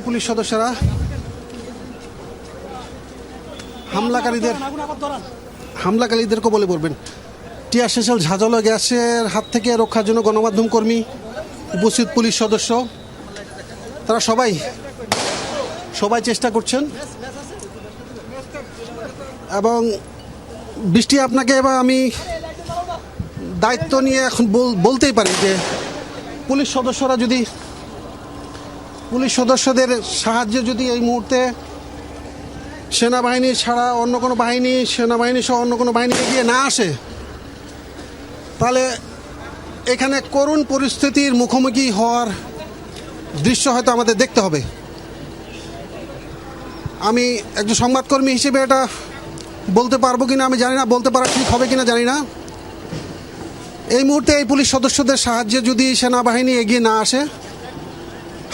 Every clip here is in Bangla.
পুলিশ সদস্যরা হামলাকারীদের হামলাকারীদেরকে বলে বলবেন টিয়ার শেষেল ঝাঁঝালো গ্যাসের হাত থেকে রক্ষার জন্য গণমাধ্যম কর্মী, উপস্থিত পুলিশ সদস্য, তারা সবাই সবাই চেষ্টা করছেন। এবং বৃষ্টি আপনাকে এবার আমি দায়িত্ব নিয়ে এখন বল- বলতেই পারি যে পুলিশ সদস্যরা যদি পুলিশ সদস্যদের সাহায্যে যদি এই মুহূর্তে সেনাবাহিনী ছাড়া অন্য কোনো বাহিনী, সেনাবাহিনী সহ অন্য কোনো বাহিনী এগিয়ে না আসে, তাহলে এখানে করুণ পরিস্থিতির মুখোমুখি হওয়ার দৃশ্য হয়তো আমাদের দেখতে হবে। আমি একজন সংবাদকর্মী হিসেবে এটা বলতে পারব কিনা আমি জানি না, বলতে পারা ঠিক হবে কিনা জানি না। এই মুহূর্তে এই পুলিশ সদস্যদের সাহায্যে যদি সেনাবাহিনী এগিয়ে না আসে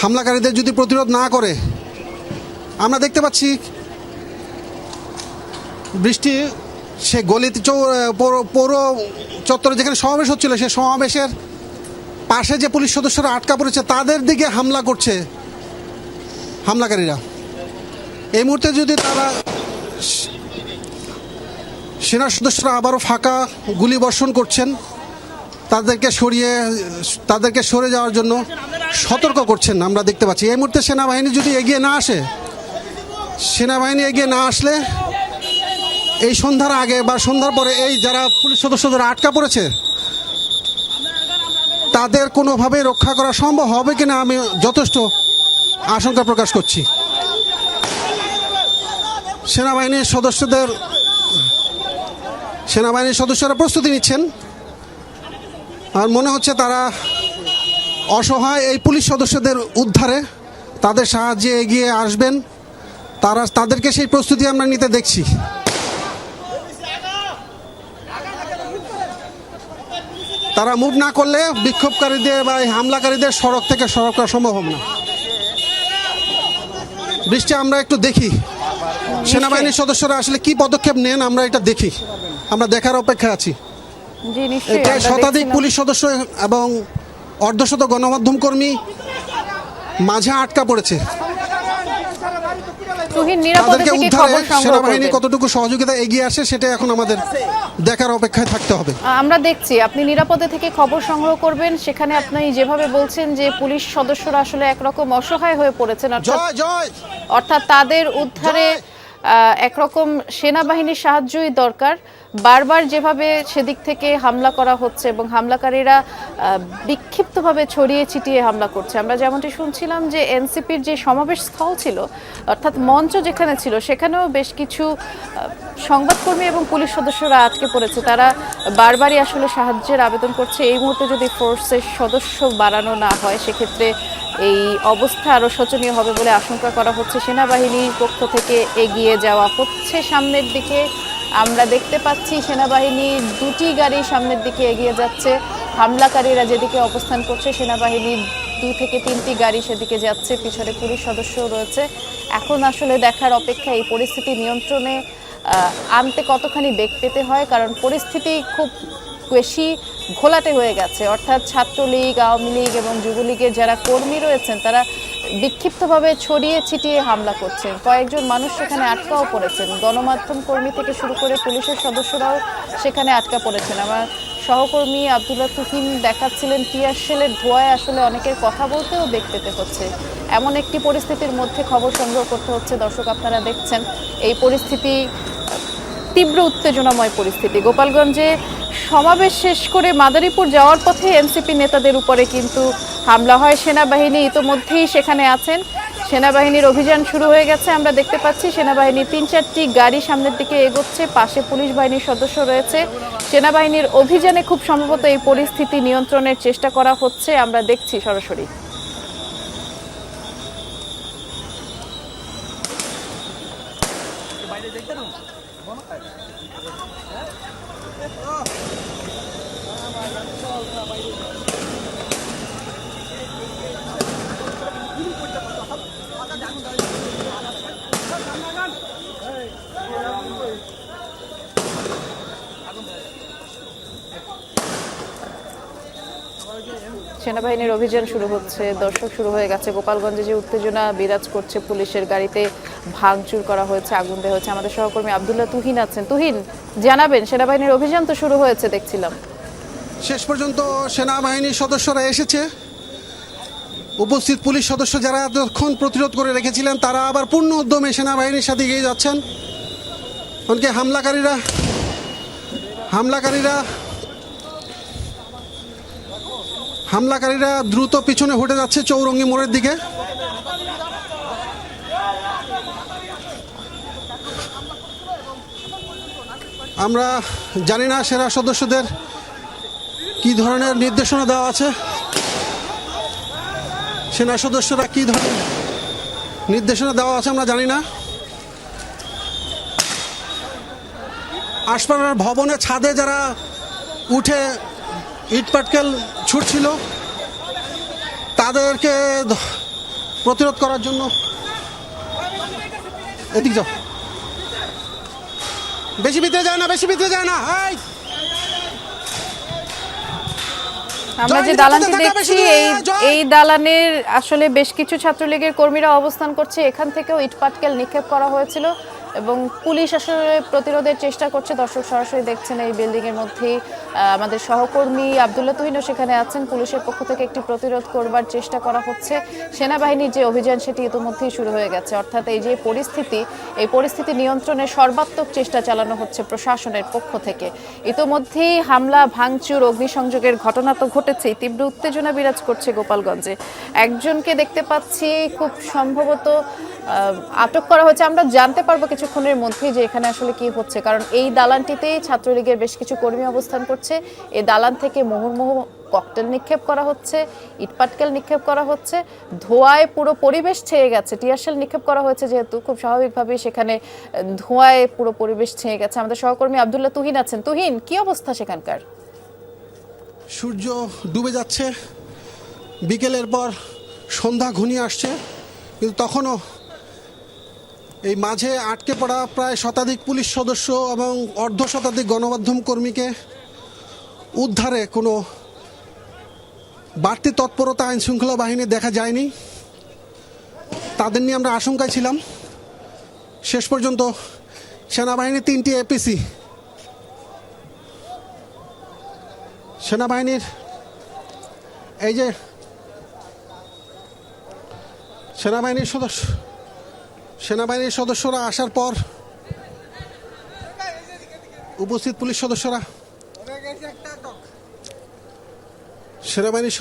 হামলাকারীদের যদি প্রতিরোধ না করে, আমরা দেখতে পাচ্ছি বৃষ্টি, সে গলিতে পৌর- চত্বরে যেখানে সমাবেশ হচ্ছিল, সে সমাবেশের পাশে যে পুলিশ সদস্যরা আটকা পড়েছে, তাদের দিকে হামলা করছে হামলাকারীরা। এই মুহূর্তে যদি তারা সেনা সদস্যরা আবারও ফাঁকা গুলি বর্ষণ করছেন তাদেরকে সরিয়ে, তাদেরকে সরে যাওয়ার জন্য সতর্ক করছেন। আমরা দেখতে পাচ্ছি। এই মুহূর্তে সেনাবাহিনী যদি এগিয়ে না আসে, সেনাবাহিনী এগিয়ে না আসলে এই সন্ধ্যার আগে বা সন্ধ্যার পরে এই যারা পুলিশ সদস্য যারা আটকা পড়েছে, তাদের কোনোভাবে রক্ষা করা সম্ভব হবে কিনা আমি যথেষ্ট আশঙ্কা প্রকাশ করছি। সেনাবাহিনীর সদস্যদের, সেনাবাহিনীর সদস্যরা প্রস্তুতি নিচ্ছেন। আর মনে হচ্ছে তারা অসহায় এই পুলিশ সদস্যদের উদ্ধারে তাদের সাহায্যে এগিয়ে আসবেন। তারা তাদেরকে সেই প্রস্তুতি আমরা নিতে দেখছি। তারা মুভ না করলে বিক্ষোভকারীদের বা এই হামলাকারীদের সড়ক থেকে সড়ক করা সম্ভব হবে না। বৃষ্টি আমরা একটু দেখি। সেনাবাহিনীর সদস্যরা আসলে কি পদক্ষেপ নেন আমরা এটা দেখি। আমরা দেখার অপেক্ষায় আছি। শতাধিক পুলিশ সদস্য এবং অর্ধশত গণমাধ্যম কর্মী মাঝে আটকা পড়েছে। তাদেরকে উদ্ধারে সেনাবাহিনী কতটুকু সহযোগিতা এগিয়ে আসে সেটা এখন আমাদের দেখার অপেক্ষায় থাকতে হবে। আমরা দেখছি আপনি নিরাপদে থেকে খবর সংগ্রহ করবেন। সেখানে আপনি যেভাবে বলছেন যে পুলিশ সদস্যরা আসলে একরকম অসহায় হয়ে পড়েছেন অর্থাৎ জয় জয়! অর্থাৎ তাদের উদ্ধারে একরকম সেনাবাহিনীর সাহায্যই দরকার। বারবার যেভাবে সেদিক থেকে হামলা করা হচ্ছে এবং হামলাকারীরা বিক্ষিপ্তভাবে ছড়িয়ে ছিটিয়ে হামলা করছে, আমরা যেমনটি শুনছিলাম যে এনসিপির যে সমাবেশ স্থল ছিল, অর্থাৎ মঞ্চ যেখানে ছিল, সেখানেও বেশ কিছু সংবাদকর্মী এবং পুলিশ সদস্যরা আটকে পড়েছে। তারা বারবারই আসলে সাহায্যের আবেদন করছে। এই মুহূর্তে যদি ফোর্সের সদস্য বাড়ানো না হয়, সেক্ষেত্রে এই অবস্থা আরও শোচনীয় হবে বলে আশঙ্কা করা হচ্ছে। সেনাবাহিনীর পক্ষ থেকে এগিয়ে যাওয়া হচ্ছে সামনের দিকে। আমরা দেখতে পাচ্ছি সেনাবাহিনীর দুটি গাড়ি সামনের দিকে এগিয়ে যাচ্ছে। হামলাকারীরা যেদিকে অবস্থান করছে সেনাবাহিনীর দু থেকে তিনটি গাড়ি সেদিকে যাচ্ছে। পিছনে পুলিশ সদস্য রয়েছে। এখন আসলে দেখার অপেক্ষা এই পরিস্থিতি নিয়ন্ত্রণে আনতে কতখানি বেগ পেতে হয়? কারণ পরিস্থিতি খুব বেশি ঘোলাটে হয়ে গেছে। অর্থাৎ ছাত্রলীগ, আওয়ামী লীগ এবং যুবলীগের যারা কর্মী রয়েছেন, তারা বিক্ষিপ্তভাবে ছড়িয়ে ছিটিয়ে হামলা করছেন। কয়েকজন মানুষ সেখানে আটকাও পড়েছেন। গণমাধ্যম কর্মী থেকে শুরু করে পুলিশের সদস্যরাও সেখানে আটকা পড়েছেন। আমার সহকর্মী আবদুল্লাহ তুহিন দেখাচ্ছিলেন টিয়ার শেলের ধোঁয়ায় আসলে অনেকের কথা বলতেও বেগ পেতে হচ্ছে। এমন একটি পরিস্থিতির মধ্যে খবর সংগ্রহ করতে হচ্ছে। দর্শক, আপনারা দেখছেন এই পরিস্থিতি, তীব্র উত্তেজনাময় পরিস্থিতি। গোপালগঞ্জে সমাবেশ শেষ করে মাদারীপুর যাওয়ার পথে এনসিপি নেতাদের উপরে কিন্তু হামলা হয়। সেনাবাহিনী ইতোমধ্যেই সেখানে আছেন। সেনাবাহিনীর অভিযান শুরু হয়ে গেছে। আমরা দেখতে পাচ্ছি সেনাবাহিনী তিন চারটি গাড়ি সামনের দিকে এগোচ্ছে। পাশে পুলিশ বাহিনীর সদস্য রয়েছে। সেনাবাহিনীর অভিযানে খুব সম্ভবত এই পরিস্থিতি নিয়ন্ত্রণের চেষ্টা করা হচ্ছে। আমরা দেখছি সরাসরি। সেনাবাহিনীর অভিযান শুরু হচ্ছে, দর্শক শুরু হয়ে গেছে। গোপালগঞ্জে যে উত্তেজনা বিরাজ করছে পুলিশের গাড়িতে, ভাঙচুর করা হয়েছে, আগুন দেওয়া হয়েছে। আমাদের সহকর্মী আবদুল্লাহ তুহিন আছেন। তুহিন, জানাবেন, সেনাবাহিনীর অভিযান তো শুরু হয়েছে, দেখছিলাম। শেষ পর্যন্ত সেনাবাহিনীর সদস্যরা এসেছে। উপস্থিত পুলিশ সদস্য যারা এতক্ষণ প্রতিরোধ করে রেখেছিলেন, তারা আবার পূর্ণ উদ্যমে সেনাবাহিনীর সাথে এগিয়ে যাচ্ছেন। এমনকি হামলাকারীরা হামলাকারীরা হামলাকারীরা দ্রুত পিছনে হটে যাচ্ছে চৌরঙ্গি মোড়ের দিকে। আমরা জানি না সেরা সদস্যদের কি ধরনের নির্দেশনা দেওয়া আছে। সেনা সদস্যরা কি ধরনের নির্দেশনা দেওয়া আছে আমরা জানি না। আশপাড়ার ভবনের ছাদে যারা উঠে ইটপাটকেল ছুটছিল। তাদেরকে প্রতিরোধ করার জন্য এদিক যাও। বেশি ভিতরে যায় না বেশি ভিতরে যায় না এই! আমরা যে দালানটি দেখছি এই এই দালানের আসলে বেশ কিছু ছাত্রলীগের কর্মীরা অবস্থান করছে। এখান থেকেও ইটপাটকেল নিক্ষেপ করা হয়েছিল। এবং পুলিশ আসলে প্রতিরোধের চেষ্টা করছে। দর্শক সরাসরি দেখছেন এই বিল্ডিং এর মধ্যেই। আমাদের সহকর্মী আবদুল্লাহ তুহিনও সেখানে আছেন। পুলিশের পক্ষ থেকে একটি প্রতিরোধ করবার চেষ্টা করা হচ্ছে। সেনাবাহিনীর যে অভিযান, সেটি ইতিমধ্যেই শুরু হয়ে গেছে। অর্থাৎ এই যে পরিস্থিতি, এই পরিস্থিতি নিয়ন্ত্রণে সর্বাত্মক চেষ্টা চালানো হচ্ছে প্রশাসনের পক্ষ থেকে। ইতোমধ্যেই হামলা, ভাঙচুর, অগ্নিসংযোগের ঘটনা তো ঘটেছেই। তীব্র উত্তেজনা বিরাজ করছে গোপালগঞ্জে। একজনকে দেখতে পাচ্ছি, খুব সম্ভবত আটক করা হয়েছে। আমরা জানতে পারব কিছুক্ষণের মধ্যেই যে এখানে আসলে কি হচ্ছে। কারণ এই দালানটিতেই ছাত্রলীগের বেশ কিছু কর্মী অবস্থান করছে। এই দালান থেকে মুহুর্মুহু ককটেল নিক্ষেপ করা হচ্ছে ইটপাটকেল নিক্ষেপ করা হচ্ছে। ধোঁয়ায় পুরো পরিবেশ ছেয়ে গেছে টিয়ারশেল নিক্ষেপ করা হয়েছে যেহেতু, খুব স্বাভাবিকভাবেই সেখানে ধোঁয়ায় পুরো পরিবেশ ছেয়ে গেছে। আমাদের সহকর্মী আবদুল্লাহ তুহিন আছেন। তুহিন, কি অবস্থা সেখানকার? সূর্য ডুবে যাচ্ছে। বিকেলের পর সন্ধ্যা ঘনিয়ে আসছে, কিন্তু তখনও এই মাঝে আটকে পড়া প্রায় শতাধিক পুলিশ সদস্য এবং অর্ধ শতাধিক গণমাধ্যম কর্মীকে উদ্ধারে কোনো বাড়তি তৎপরতা আইন শৃঙ্খলা বাহিনী দেখা যায়নি। তাদের নিয়ে আমরা আশঙ্কায় ছিলাম। শেষ পর্যন্ত সেনাবাহিনীর তিনটি এপিসি, সেনাবাহিনীর এই যে সেনাবাহিনীর সদস্য সেনাবাহিনীর সদস্যরা আসার পর উপস্থিত পুলিশ সদস্যরা। সেনাবাহিনীর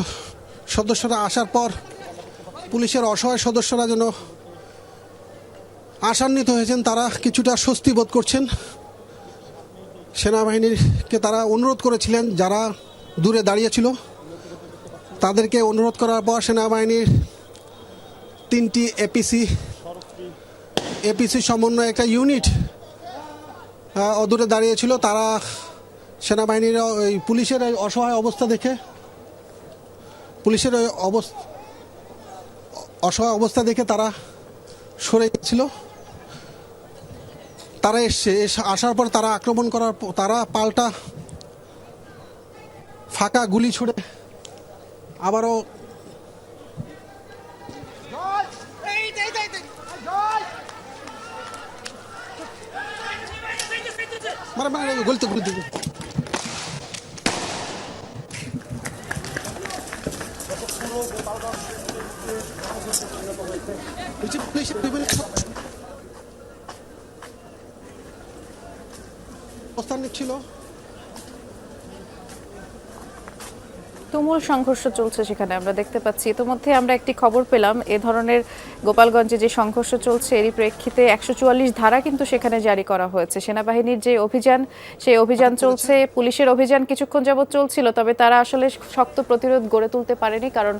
সদস্যরা আসার পর পুলিশের অসহায় সদস্যরা যেন আশান্বিত হয়েছেন, তারা কিছুটা স্বস্তি বোধ করছেন। সেনাবাহিনীরকে তারা অনুরোধ করেছিলেন, যারা দূরে দাঁড়িয়েছিল তাদেরকে অনুরোধ করার পর সেনাবাহিনীর তিনটি এপিসি এপিসি সমন্বয় একটা ইউনিট অদূরে দাঁড়িয়েছিল। তারা সেনাবাহিনীর ওই পুলিশের এই অসহায় অবস্থা দেখে, পুলিশের ওই অবস্থা, অসহায় অবস্থা দেখে তারা সরে গেছিল তারা এসছে, এসে- আসার পর তারা আক্রমণ করার তারা পাল্টা ফাঁকা গুলি ছুড়ে আবারও মারে মারে গলতে গলতে অবস্থান নিচ্ছিল। তুমুল সংঘর্ষ চলছে সেখানে আমরা দেখতে পাচ্ছি। ইতিমধ্যে আমরা একটি খবর পেলাম এ ধরনের গোপালগঞ্জে যে সংঘর্ষ চলছে এরই প্রেক্ষিতে একশো চুয়াল্লিশ ধারা কিন্তু সেখানে জারি করা হয়েছে। সেনাবাহিনীর যে অভিযান সেই অভিযান চলছে। পুলিশের অভিযান কিছুক্ষণ যাবৎ চলছিল তবে তারা আসলে শক্ত প্রতিরোধ গড়ে তুলতে পারেনি কারণ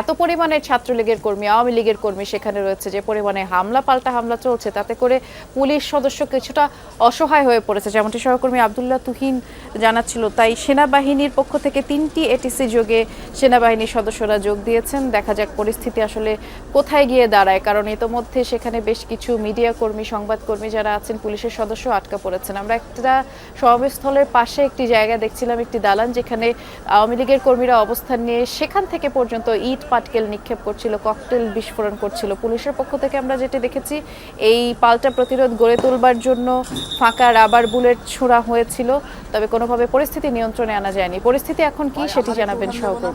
এত পরিমাণে ছাত্রলীগের কর্মী আওয়ামী লীগের কর্মী সেখানে রয়েছে। যে পরিমাণে হামলা পাল্টা হামলা চলছে তাতে করে পুলিশ সদস্য কিছুটা অসহায় হয়ে পড়েছে যেমনটি সহকর্মী আবদুল্লাহ তুহিন জানাচ্ছিল। তাই সেনাবাহিনীর পক্ষ থেকে তিনটি এটিসি যোগে সেনাবাহিনীর সদস্যরা যোগ দিয়েছেন। দেখা যাক পরিস্থিতি আসলে কোথায় গিয়ে দাঁড়ায়, কারণ ইতোমধ্যে সেখানে বেশ কিছু মিডিয়া কর্মী, সংবাদকর্মী যারা আছেন, পুলিশের সদস্য আটকা পড়েছেন। আমরা একটা সমাবেশস্থলের পাশে একটি জায়গা দেখছিলাম, একটি দালান, যেখানে আওয়ামী লীগের কর্মীরা অবস্থান নিয়ে সেখান থেকে পর্যন্ত ইট, পাটকেল নিক্ষেপ করছিল, ককটেল বিস্ফোরণ করছিল। পুলিশের পক্ষ থেকে আমরা যেটি দেখেছি, এই পাল্টা প্রতিরোধ গড়ে তোলবার জন্য ফাঁকা রাবার বুলেট ছোড়া হয়েছিল, তবে কোনোভাবে পরিস্থিতি নিয়ন্ত্রণে আনা যায়নি। পরিস্থিতি এখন কি সেটি জানাবেন সহকর্মী